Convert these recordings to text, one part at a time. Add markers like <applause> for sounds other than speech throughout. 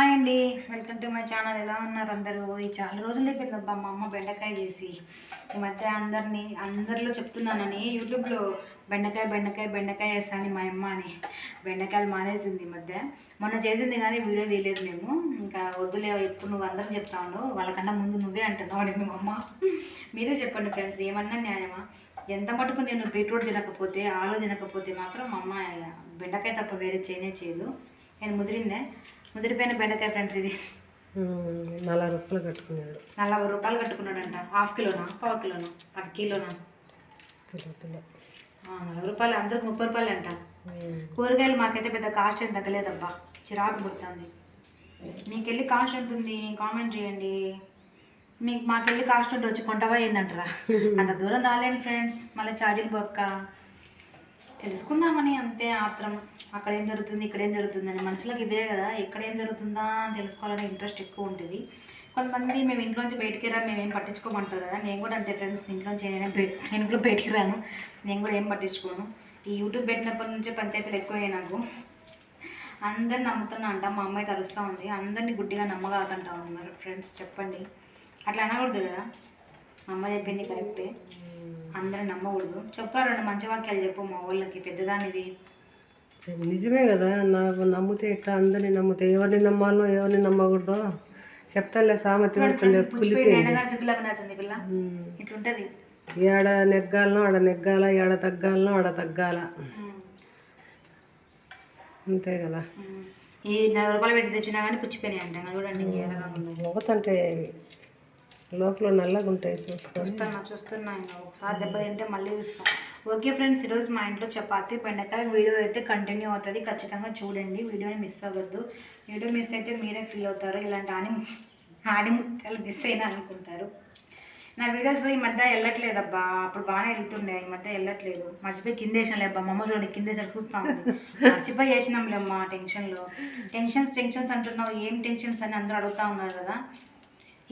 Hi అండి. Welcome to my channel. ఎలా ఉన్నారు అందరూ? ఈ చాలా రోజులు అయిపోయింది అబ్బా మా అమ్మ బెండకాయ చేసి. ఈ మధ్య అందరినీ అందరిలో చెప్తున్నానని యూట్యూబ్లో బెండకాయ బెండకాయ బెండకాయ వేస్తాను మా అమ్మ అని. బెండకాయలు మానేసింది ఈ మధ్య. మొన్న చేసింది కానీ వీడియో తీయలేదు మేము. ఇంకా వద్దులే ఇప్పుడు నువ్వు అందరూ చెప్తా ఉండవు వాళ్ళకన్నా ముందు నువ్వే అంటున్నావు అని మా అమ్మ. మీరే చెప్పండి ఫ్రెండ్స్ ఏమన్నా న్యాయమా? ఎంత మటుకు నేను బీట్రూట్ తినకపోతే ఆలు తినకపోతే మాత్రం మా అమ్మ బెండకాయ తప్ప వేరే చేయనే చేయదు. నేను ముదిరిందే. ముదిరిపోయిన బెండకాయ ఫ్రెండ్స్ ఇది. నలభై రూపాయలు కట్టుకున్నాడు. నలభై రూపాయలు కట్టుకున్నాడంట. హాఫ్ కిలోనా? పావు కిలోనా? పది కిలోనా? Kilo kilo. నలభై రూపాయలు అందరికి ముప్పై రూపాయలు అంట కూరగాయలు మాకైతే పెద్ద కాస్ట్ ఏం తగ్గలేదబ్బా. చిరాకు పుడుతుంది. మీకు వెళ్ళి కాస్ట్ ఎంత ఉంది కామెంట్ చేయండి. మీకు మాకెళ్ళి కాస్ట్ ఉంటే వచ్చి కొంటవా ఏందంటారా? <laughs> అంత దూరం రాలేను ఫ్రెండ్స్. మళ్ళీ ఛార్జీలు బొక్క తెలుసుకుందామని అంతే ఆత్రం. అక్కడ ఏం జరుగుతుంది ఇక్కడ ఏం జరుగుతుందని మనుషులకు ఇదే కదా ఎక్కడ ఏం జరుగుతుందా అని తెలుసుకోవాలనే ఇంట్రెస్ట్ ఎక్కువ ఉంటుంది. కొంతమంది మేము ఇంట్లోంచి బయటికి రా మేము ఏం పట్టించుకోమంటారు కదా. నేను కూడా అంతే ఫ్రెండ్స్ ఇంట్లోంచి నేను నేను కూడా బయటికి రాను. నేను కూడా ఏం పట్టించుకోను. ఈ యూట్యూబ్ పెట్టినప్పటి నుంచే పంచాయతీలు ఎక్కువయ్యాయి నాకు. అందరిని నమ్ముతున్నా అంట మా అమ్మాయి తలుస్తూ ఉంది. అందరినీ గుడ్డిగా నమ్మగలుగుతుంటా ఉన్నారు. ఫ్రెండ్స్ చెప్పండి. అట్లా అనకూడదు కదా. మా అమ్మ చెప్పింది కరెక్టే అందరూ నమ్మకూడదు. చెప్తారు రెండు మంచి వాక్యాలు చెప్పు మా వాళ్ళకి పెద్దదానిది నిజమే కదా నాకు నమ్మితే ఎట్లా అందరిని నమ్మితే ఎవరిని నమ్మాలో ఎవరిని నమ్మకూడదో? చెప్తానులే సామెత పిల్ల. ఇట్లుంటది. ఏడ నెగ్గాలనో ఆడ నెగ్గాల ఏడ తగ్గాలనో ఆడ తగ్గాల. అంతే కదా. ఈ నలభై రూపాయలు పెట్టి తెచ్చినా కానీ పుచ్చిపోయినాయి అంట చూడండి ఇంక ఏ రకంగా ఉన్నాయి మొగతంటే లోపల నల్లగా ఉంటాయి చూసుకొని చూస్తున్నా చూస్తున్నా ఒకసారి దెబ్బ తింటే మళ్ళీ చూస్తాం. ఓకే ఫ్రెండ్స్ ఈరోజు మా ఇంట్లో చపాతి బెండకాయ వీడియో అయితే కంటిన్యూ అవుతుంది. ఖచ్చితంగా చూడండి వీడియోని మిస్ అవ్వద్దు. వీడియో మిస్ అయితే మీరే ఫీల్ అవుతారు. ఇలాంటి ఆని ఆడి ముత్యాలు మిస్ అయినా అనుకుంటారు. నా వీడియోస్ ఈ మధ్య వెళ్ళట్లేదబ్బా. అప్పుడు బాగానే వెళ్తుండే ఈ మధ్య వెళ్ళట్లేదు. మర్చిపోయి కింద వేసినాలే అబ్బా. మమ్మ చూడండి కింద వేసారు చూస్తాం మర్చిపోయి వేసినాంలేమ్మా టెన్షన్లో టెన్షన్స్ టెన్షన్స్ అంటున్నావు. ఏం టెన్షన్స్ అని అందరూ అడుగుతా ఉన్నారు కదా.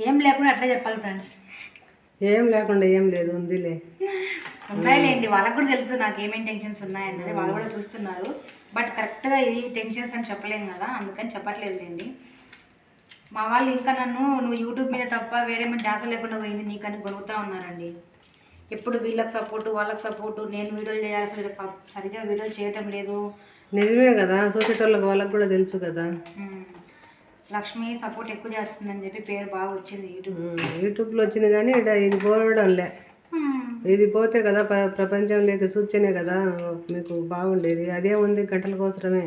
ఏం లేకుండా అట్లే చెప్పాలి ఫ్రెండ్స్. ఏం లేకుండా ఏం లేదు ఉందిలే. ఉన్నాయిలేండి వాళ్ళకి కూడా తెలుసు నాకు ఏమేమి టెన్షన్స్ ఉన్నాయన్నది వాళ్ళు కూడా చూస్తున్నారు. బట్ కరెక్ట్గా ఇది టెన్షన్స్ అని చెప్పలేం కదా అందుకని చెప్పట్లేదులేండి. మా వాళ్ళు ఇంకా నన్ను నువ్వు యూట్యూబ్ మీద తప్ప వేరే మీద ధ్యాస లేకుండా పోయింది నీకని గొనుగుతా ఉన్నారండి. ఎప్పుడు వీళ్ళకి సపోర్టు వాళ్ళకి సపోర్టు నేను వీడియోలు చేయాల్సి సరిగ్గా వీడియోలు చేయటం లేదు. నిజమే కదా చూసేటోళ్ళకి వాళ్ళకి కూడా తెలుసు కదా. లక్ష్మి సపోర్ట్ ఎక్కువ చేస్తుందని చెప్పి పేరు బాగా వచ్చింది యూట్యూబ్ యూట్యూబ్లో వచ్చింది కానీ ఈడ ఇది పోవడంలే ఇది పోతే కదా ప్ర ప్రపంచంలోకి సూచనే కదా మీకు బాగుండేది. అదే ఉంది గంటల కోసమే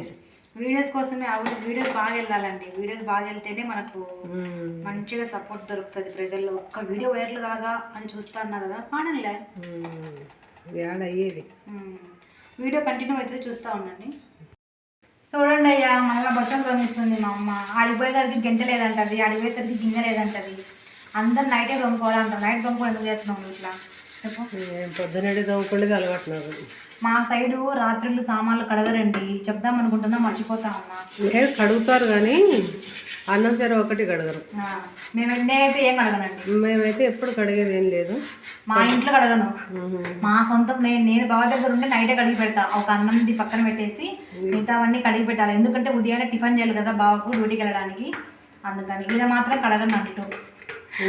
వీడియోస్ కోసమే అవును. వీడియోస్ బాగా వెళ్ళాలండి. వీడియోస్ బాగా వెళ్తేనే మనకు మంచిగా సపోర్ట్ దొరుకుతుంది ప్రజల్లో. ఒక్క వీడియో వైరల్ కాదా అని చూస్తా అన్నా కదా కానలే. అయ్యేది. వీడియో కంటిన్యూ అయితే చూస్తూ ఉండండి. చూడండి అయ్యా మళ్ళీ బట్టలు తొమ్మిస్తుంది మా అమ్మ. ఆడిపోయేసరికి గంట లేదంటది ఆడిపోయేసరికి గింజ లేదంటది అందరు నైటే తొమ్ముకోవాలంటారు నైట్ తొమ్ముకో ఎందుకు చేస్తున్నాం ఇట్లా? పొద్దునడి అలవాటు నాకు. మా సైడు రాత్రులు సామాన్లు కడగరండి చెప్దాం అనుకుంటున్నా మర్చిపోతా ఉన్నా లేదు కడుగుతారు కానీ అన్నం సరే ఒకటి కడగరు. మేము అయితే ఏం కడగనండి. మేమైతే ఎప్పుడు కడిగేది ఏం లేదు. మా ఇంట్లో కడగను. మా సొంతం నేను నేను బావ దగ్గర ఉంటే నైటే కడిగి పెడతా. ఒక అన్నంది పక్కన పెట్టేసి మిగతావన్నీ కడిగి పెట్టాలి. ఎందుకంటే ఉదయాన్నే టిఫిన్ చేయాలి కదా బావకు డ్యూటీకి వెళ్ళడానికి. అందుకని ఇలా మాత్రం కడగను అంటూ.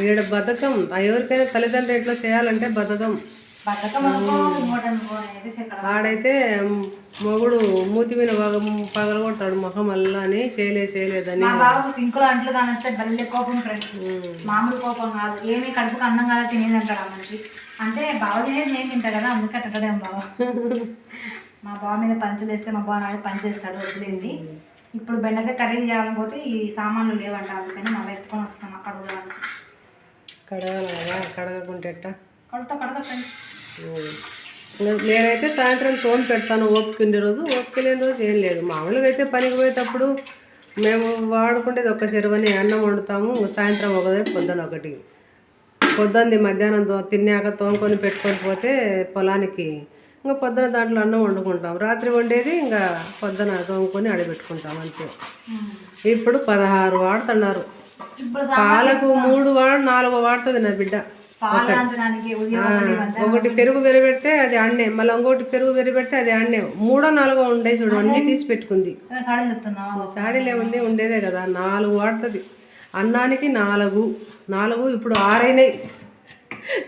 ఈడ బతకం ఎవరికైనా తల్లిదండ్రులు ఇంట్లో చేయాలంటే బతకం ఆడైతే మొగుడు మూతి మీద పగల కొడతాడు ముఖం అల్లా అని. చేయలే చేయలేదని బావకు సింకులో అంట్లు కానిస్తే భలే కోపం ఫ్రెండ్స్. మామూలు కోపం కాదు. ఏమి కడుపుకు అన్నం కాదా తినేది అంటాడు ఆ మనిషి. అంటే బావ తినేది నేను తింటా కదా అందుకే అట్టడేం బావ. <laughs> మా బావ మీద పంచులు వేస్తే మా బావ నాడు పంచి చేస్తాడు ఇప్పుడు బెండకాయ కర్రీ చేయాలని పోతే ఈ సామాన్లు లేవంట అందుకని మళ్ళీ ఎత్తుకొని వస్తాం అక్కడ కడగాలి కదా కడగకుంటే కడతా కడతా ఫ్రెండ్స్ ఉమ్. ఇంకా నేనైతే సాయంత్రం తోని పెడతాను ఓపికండే రోజు. ఓపిక లేని రోజు ఏం లేదు. మామూలుగా అయితే పనికి పోయేటప్పుడు మేము వాడుకుంటేది ఒక చెరువని అన్నం వండుతాము. సాయంత్రం ఒకటి పొద్దున ఒకటి. పొద్దున్నది మధ్యాహ్నం తో తిన్నాక తోముకొని పెట్టుకొని పోతే పొలానికి ఇంకా పొద్దున దాంట్లో అన్నం వండుకుంటాం. రాత్రి వండేది ఇంకా పొద్దున తోముకొని అడబెట్టుకుంటాం అంతే. ఇప్పుడు పదహారు వాడుతున్నారు. పాలకు మూడు వాడు నాలుగు వాడుతుంది నా బిడ్డ. ఒకటి పెరుగు పెరిపెడితే అది అన్నే మళ్ళీ ఇంకోటి పెరుగు పెరిపెడితే అది అన్నే మూడో నాలుగో ఉండే చూడు అన్ని తీసి పెట్టుకుంది. సాడీలు ఏముంది? ఉండేదే కదా. నాలుగు వాడుతుంది. అన్నానికి నాలుగు. నాలుగు ఇప్పుడు ఆరైనాయి.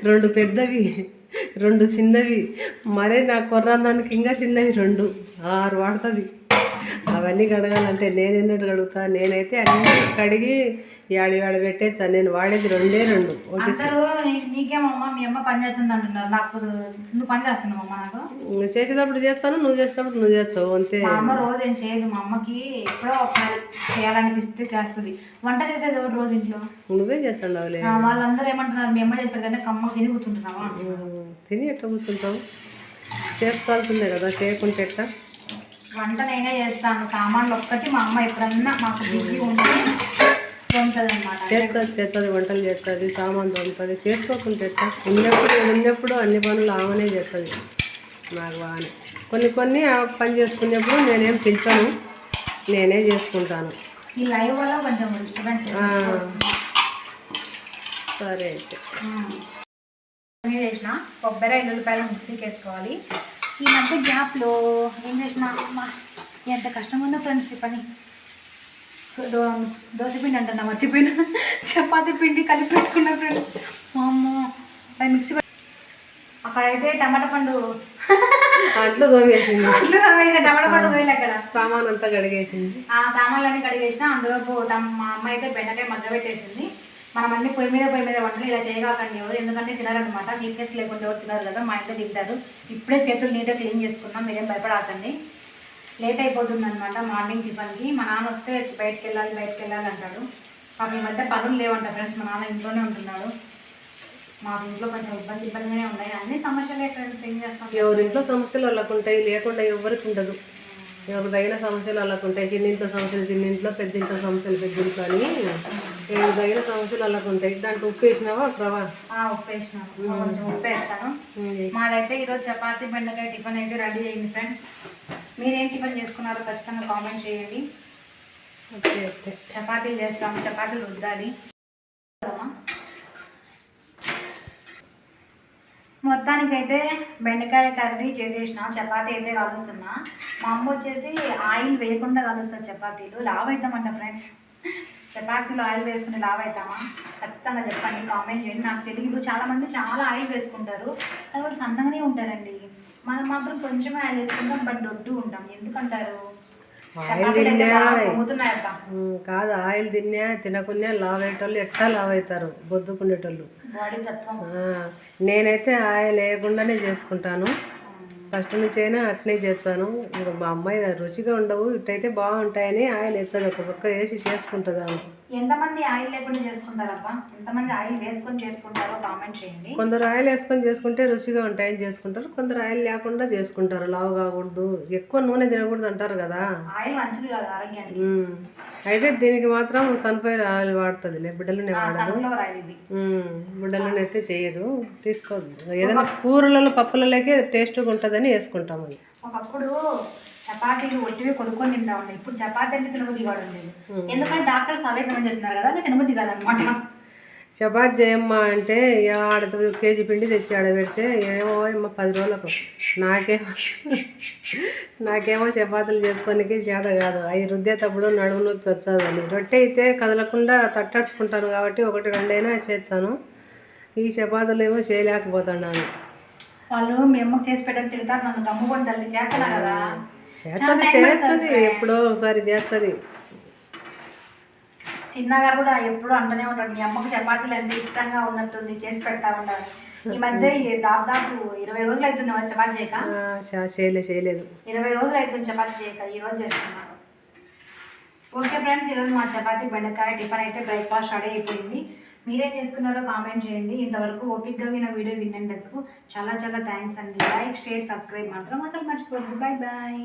రెండు పెద్దవి రెండు చిన్నవి. మరే నా కొర్రన్నానికి ఇంకా చిన్నవి రెండు. ఆరు వాడుతుంది. అవన్నీ కడగాలంటే నేను ఎన్నట్టు కడుగుతా? నేనైతే అన్నీ కడిగి యాడి వాడ పెట్టేచ్చా. నేను వాడేది రెండే రెండు ఒకటి నీకేమమ్మా మీ అమ్మ పని చేస్తుంది అంటున్నారు. నాకు నువ్వు పని చేస్తున్నావమ్మా నాకు. నువ్వు చేసేటప్పుడు చేస్తాను నువ్వు చేసేటప్పుడు నువ్వు చేస్తావు అంతే. మా అమ్మ రోజు ఏం చేయదు. మా అమ్మకి ఎప్పుడో ఒకసారి చేయాలనిపిస్తే చేస్తుంది. వంట చేసేది ఎవరు రోజు ఇంట్లో? నువ్వే చేస్తాండవులే ఆ, వాళ్ళందరూ ఏమంటున్నారు మీ అమ్మ చెప్పారు కానీ కమ్మ తిని కూర్చుంటున్నావా? తిని ఎట్లా కూర్చుంటావు? చేసుకోవాల్సిందే కదా చేయకుంటే ఎట్లా? వంట నేనే చేస్తాను. సామాన్లు ఒక్కటి మా అమ్మ ఎప్పుడన్నా మాకు బిజీ ఉంటే చేస్తుంది చేస్తుంది వంటలు చేస్తుంది సామాన్ తోముతుంది. చేసుకోకుంటే ఎట్లా? ఉన్నప్పుడు ఉన్నప్పుడు అన్ని పనులు ఆమెనే చేస్తుంది నాకు బాగానే కొన్ని కొన్ని పని చేసుకునేప్పుడు నేనేం పెంచాను నేనే చేసుకుంటాను. ఈ లైవ్ వల్ల కొంచెం సరే అయితే. చేసిన కొబ్బరి ఎల్లుల్లిపాయలు మిక్సీకి వేసుకోవాలి. ఈ మధ్య గ్యాప్లో ఏం చేసిన అమ్మా, ఎంత కష్టంగా ఉందో ఫ్రెండ్స్ ఈ పని. దో దోశ పిండి అంటున్నా మర్చిపోయినా. చపాతీ పిండి కలిపి పెట్టుకున్నా ఫ్రెండ్స్. మా అమ్మ అది మిక్సీ అక్కడైతే టమాటా పండు. అంట్లో తోమేసింది. అట్లా వేసిన టమాటా పండు వేయలే అక్కడ. సామాన్ అంతా కడిగేసింది. ఆ సామాన్లన్నీ కడిగేసిన అందులో మా అమ్మ అయితే బెండకాయ మగ్గ పెట్టేసింది మనం అన్ని పొయ్యి మీద పొయ్యి మీద వంటలు ఇలా చేయగాకండి ఎవరు. ఎందుకంటే తినారనమాట నీట్నెస్ లేకుండా ఎవరు తినారు కదా మా ఇంట్లో తింటారు. ఇప్పుడే చేతులు నీట్గా క్లీన్ చేసుకున్నాం మీరేం భయపడాకండి. లేట్ అయిపోతుంది అనమాట మార్నింగ్ టిఫిన్కి. మా నాన్న వస్తే బయటకు వెళ్ళాలి బయటకు వెళ్ళాలి అంటాడు. మాకు ఈ మధ్య పనులు లేవంట ఫ్రెండ్స్. మా నాన్న ఇంట్లోనే ఉంటున్నాడు. మాకు ఇంట్లో కొంచెం ఇబ్బంది ఇబ్బందిగానే ఉన్నాయి. అన్ని సమస్యలే ఫ్రెండ్స్. ఏం చేస్తాం? ఎవరింట్లో సమస్యలు వాళ్ళకు ఉంటాయి లేకుండా ఎవరికి ఉండదు. ఎవరికి తగిన సమస్యలు వాళ్ళకు ఉంటాయి చిన్నింట్లో సమస్యలు చిన్నింట్లో పెద్దింట్లో సమస్యలు పెద్దింట్లో అని. ఎవరికి తగిన సమస్యలు వాళ్ళకు ఉంటాయి దాంట్లో ఉప్పు వేసినావా ఆ, ఉప్పు వేసినాను కొంచెం ఉప్పు వేస్తాను. మాదైతే ఈరోజు చపాతీ బెండకాయ టిఫిన్ అయితే రెడీ అయింది ఫ్రెండ్స్. మీరేం టిఫిన్ చేసుకున్నారో ఖచ్చితంగా కామెంట్ చేయండి. చపాతీలు చేస్తాము. చపాతీలు రుద్దాలి. మొత్తానికైతే బెండకాయ కర్రీ చేసేసిన చపాతి అయితే కలుస్తున్నా. మా అమ్మ వచ్చేసి ఆయిల్ వేయకుండా కలుస్తుంది చపాతీలు. లావ్ అవుతామంట ఫ్రెండ్స్. చపాతీలు ఆయిల్ వేసుకుని లావ్ అవుతామా? ఖచ్చితంగా చెప్పండి కామెంట్ చేయండి. నాకు తెలియదు. చాలామంది చాలా ఆయిల్ వేసుకుంటారు. కానీ వాళ్ళు సన్నగానే ఉంటారండి. మనం మాత్రం కొంచెం ఆయిల్ వేసుకుంటాం బట్ దొడ్డు ఉంటాం. ఎందుకంటారు? ఆయిల్ తిన్నా కాదు ఆయిల్ తిన్నా తినకున్నా లావ్ అయ్యేటోళ్ళు ఎట్టా లావ్ అవుతారు బొద్దుకునేటోళ్ళు నేనైతే ఆయిల్ వేయకుండానే చేసుకుంటాను. ఫస్ట్ నుంచి అయినా అట్నే చేస్తాను. ఇంకా మా అమ్మాయి రుచిగా ఉండవు ఇట్టయితే బాగుంటాయని ఆయిల్ వేస్తుంది ఒక సుక్క వేసి చేసుకుంటుంది ఆమె ఎంతమంది ఆయిల్ లేకుండా చేసుకుంటారబ్బా? ఎంతమంది ఆయిల్ వేసుకొని చేసుకుంటారో కామెంట్ చేయండి. కొందరు ఆయిల్ వేసుకొని చేసుకుంటే రుచిగా ఉంటాయని చేసుకుంటారు. కొందరు ఆయిల్ లేకుండా చేసుకుంటారు. లావు కాకూడదు. ఎక్కువ నూనె తినకూడదు అంటారు కదా. ఆయిల్ మంచిది కాదు ఆరోగ్యానికి. అయితే దీనికి మాత్రం సన్ఫైర్ ఆయిల్ వాడుతుందిలే బిడ్డలునే వాడదు. బిడ్డలను అయితే చేయదు. తీసుకోవద్దు. ఏదైనా కూరలలో పప్పులలోకే టేస్ట్గా ఉంటుందని వేసుకుంటాం. అది ఒకప్పుడు చపాతీలు ఒట్టివి కొనుక్కొని తింటా ఉన్నాయి ఇప్పుడు చపాతీ అంటే తినబుద్ధి కావడం లేదు ఎందుకంటే డాక్టర్స్ అవే తినమని చెప్తున్నారు కదా తినబుద్ధి కాదనమాట. చపాతీ చేయమ్మా అంటే ఆడ కేజీ పిండి తెచ్చి ఆడ పెడితే ఏమో అమ్మ పది రోజులకు. నాకేమో నాకేమో చపాతీలు చేసుకోనికి చేత కాదు. అవి రుద్దేటప్పుడు నడుము నొప్పి వచ్చేదని రొట్టె అయితే కదలకుండా తట్టడుచుకుంటాను కాబట్టి ఒకటి రెండైనా చేస్తాను. ఈ చపాతీలు ఏమో చేయలేకపోతున్నాను. వాళ్ళు మీ అమ్మకి చేసి పెట్టని తిడతారు నన్ను గమ్ముకొని తల్లి చేస్తున్నా కదా? చేస్తుంది చేస్తుంది ఎప్పుడో ఒకసారి చేస్తుంది చిన్నగారు కూడా ఎప్పుడు అంటూనే ఉంటాడు మీ అమ్మకి చపాతీలు అంటే ఇష్టంగా ఉన్నట్టుంది చేసి పెడతా ఉంటారు. ఈ మధ్య దాదాపు ఇరవై రోజులు అవుతుంది చపాతీ చేయక? ఆ, చా- చేయలే చేయలేదు. ఇరవై రోజులు అవుతుంది చపాతీ చేయక ఈ రోజు చేస్తున్నాను ఓకే ఫ్రెండ్స్ ఈరోజు మా చపాతీ బెండకాయ టిఫిన్ అయితే బ్రేక్ఫాస్ట్ రెడీ అయిపోయింది. మీరేం చేసుకున్నారో కామెంట్ చేయండి. ఇంతవరకు ఓపిక్గా విన్న వీడియో విన్నందుకు చాలా చాలా థ్యాంక్స్ అండి. లైక్ షేర్ సబ్స్క్రైబ్ మాత్రం అసలు మర్చిపోద్దు బాయ్ బాయ్